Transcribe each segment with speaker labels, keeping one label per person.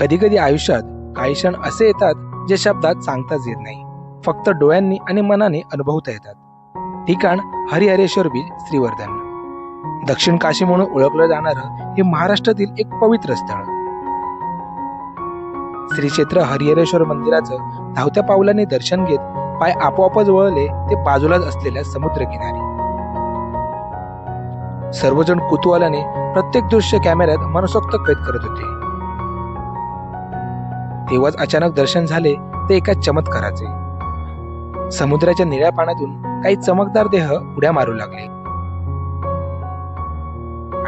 Speaker 1: कधी कधी आयुष्यात काही क्षण असे येतात जे शब्दात सांगताच येत नाही. फक्त डोळ्यांनी आणि मनाने अनुभवता येतात. ठिकाण हरिहरेश्वर बीच श्रीवर्धन. दक्षिण काशी म्हणून ओळखलं जाणारं हे महाराष्ट्रातील एक पवित्र स्थळ. श्री क्षेत्र हरिहरेश्वर मंदिराचं धावत्या पावलाने दर्शन घेत पाय आपोआपच वळले ते बाजूलाच असलेल्या समुद्रकिनारी. सर्वजण कुतूहलाने प्रत्येक दृश्य कॅमेऱ्यात मनसोक्त कैद करत होते. तेव्हाच अचानक दर्शन झाले ते एका चमत्काराचे. समुद्राच्या निळ्या पाण्यातून काही चमकदार देह उड्या मारू लागले.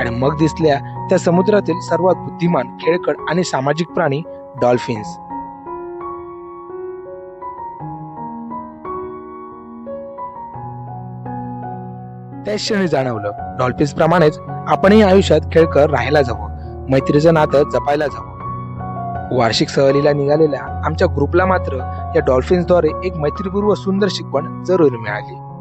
Speaker 1: आणि मग दिसल्या त्या समुद्रातील सर्वात बुद्धिमान खेळकड आणि सामाजिक प्राणी डॉल्फिन्स. त्या क्षणी जाणवलं डॉल्फिन्स प्रमाणेच आपणही आयुष्यात खेळकर राहायला जावं मैत्रीचं नातं जपायला जावं. वार्षिक सहलीला निघालेल्या आमच्या ग्रुपला मात्र या डॉल्फिन्सद्वारे एक मैत्रीपूर्व सुंदर शिकवण जरूर मिळाली.